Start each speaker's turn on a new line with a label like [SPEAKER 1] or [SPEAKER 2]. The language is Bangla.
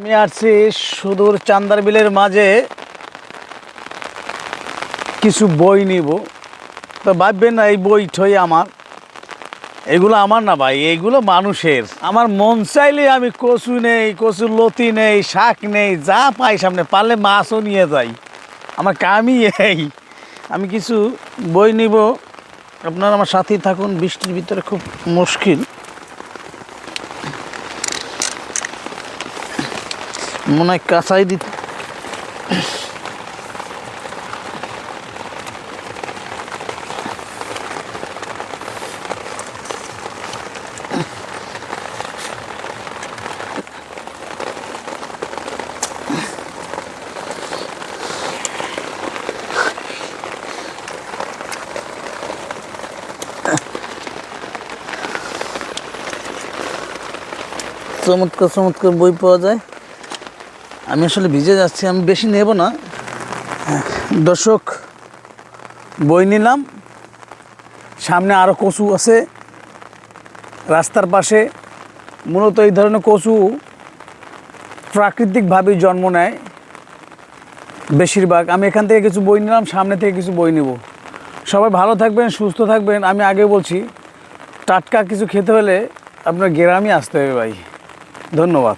[SPEAKER 1] আমি আসছি সুদূর চান্দার বিলের মাঝে। কিছু বই নিব। তো ভাববেন না, এই বই ঠই আমার। এগুলো আমার না ভাই, এগুলো মানুষের। আমার মন চাইলে আমি কচু নেই কচুর লতি নেই, শাক নেই, যা পাই সামনে, পারলে মাছও নিয়ে যাই। আমার কামই এই। আমি কিছু বই নিব। আপনারা আমার সাথেই থাকুন, বৃষ্টির ভিতরে খুব মুশকিল। মনে হয় কাঁচাই দিতে। চমৎকার চমৎকার বই পাওয়া যায়। আমি আসলে ভিজে যাচ্ছি, আমি বেশি নেব না। দর্শক, বই নিলাম। সামনে আরও কচু আছে। রাস্তার পাশে মূলত এই ধরনের কচু প্রাকৃতিকভাবেই জন্ম নেয়। বেশিরভাগ। আমি এখান থেকে কিছু বই নিলাম, সামনে থেকে কিছু বই নেব। সবাই ভালো থাকবেন, সুস্থ থাকবেন। আমি আগে বলছি, টাটকা কিছু খেতে হলে আপনার গ্রামে আসতে হবে ভাই। ধন্যবাদ।